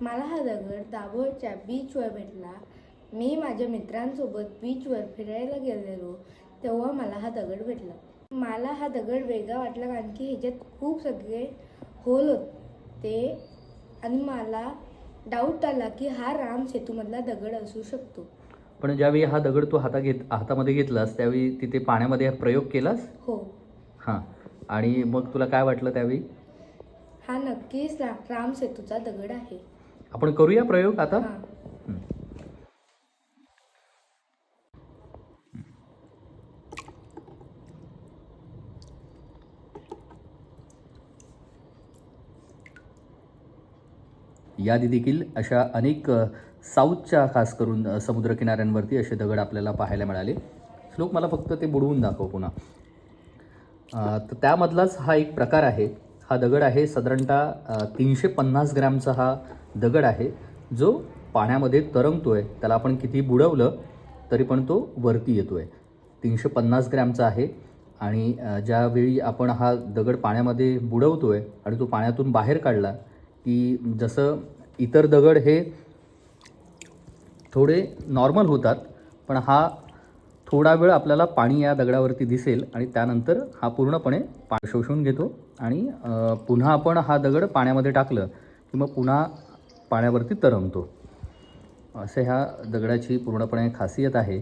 मला हा दगड दाभोळच्या बीचवर भेटला. मी माझ्या मित्रांसोबत बीचवर फिरायला गेलेलो तेव्हा मला हा दगड भेटला. मला हा दगड वेगळा वाटला कारण की ह्याच्यात खूप सगळे होल होते आणि मला डाऊट आला की हा राम सेतूमधला दगड असू शकतो. पण ज्यावेळी हा दगड तू हाता घेत हातामध्ये घेतलास त्यावेळी तिथे पाण्यामध्ये हा प्रयोग केलास? हो. हां. आणि मग तुला काय वाटलं त्यावेळी? हा नक्कीच रा राम सेतूचा दगड आहे. आपण करूया प्रयोग आता. यादी देखील अशा अनेक साऊथच्या खास करून समुद्रकिनाऱ्यांवरती असे दगड आपल्याला पाहायला मिळाले. श्लोक मला फक्त ते बुडवून दाखव पुन्हा. तर त्यामधलाच हा एक प्रकार आहे. हा दगड आहे साधारणतः तीनशे पन्नास ग्रॅमचा हा दगड आहे जो पाण्यामध्ये तरंगतो आहे त्याला आपण किती बुडवलं तरी पण तो वरती येतो आहे तीनशे पन्नास ग्रॅमचा आहे आणि ज्यावेळी आपण हा दगड पाण्यामध्ये बुडवतो आहे आणि तो पाण्यातून बाहेर काढला की जसं इतर दगड हे थोडे नॉर्मल होतात पण हा थोडा वेळ आपल्याला पाणी या दगडावरती दिसेल आणि त्यानंतर हा पूर्णपणे पा शोषून घेतो आणि पुन्हा आपण हा दगड पाण्यामध्ये टाकलं की मग पुन्हा पाण्यावरती तरंगतो. असे ह्या दगडाची पूर्णपणे खासियत आहे.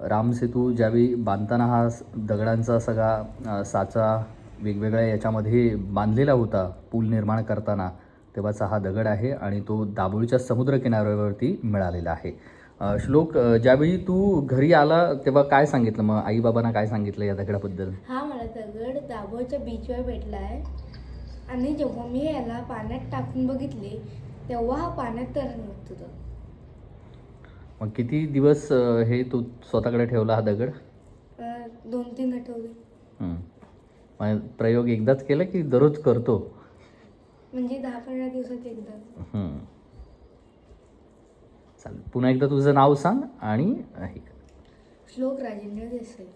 रामसेतू ज्यावेळी बांधताना हा दगडांचा सगळा साचा वेगवेगळ्या याच्यामध्ये बांधलेला होता पूल निर्माण करताना तेव्हाचा हा दगड आहे आणि तो दाभोळीच्या समुद्रकिनाऱ्यावरती मिळालेला आहे. श्लोक ज्यावेळी तू घरी आला तेव्हा काय सांगितलं? मग आईबाबांना काय सांगितलं या दगडाबद्दल? हा मला दगड दाभोळच्या बीचवर भेटला आहे आणि जेव्हा मी याला पाण्यात टाकून बघितले तेव्हा हा पाण्यात तरंगत होता. मग किती दिवस अ, हे तू स्वतःकडे ठेवला हा दगड? अं, दोन तीन आठवडे हं. मग प्रयोग एकदाच केला की दररोज करतो? म्हणजे दहा पंधरा दिवसात एकदा. चालेल. पुन्हा एकदा तुझं नाव सांग आणि हे कर. श्लोक राजेंद्र देसाई.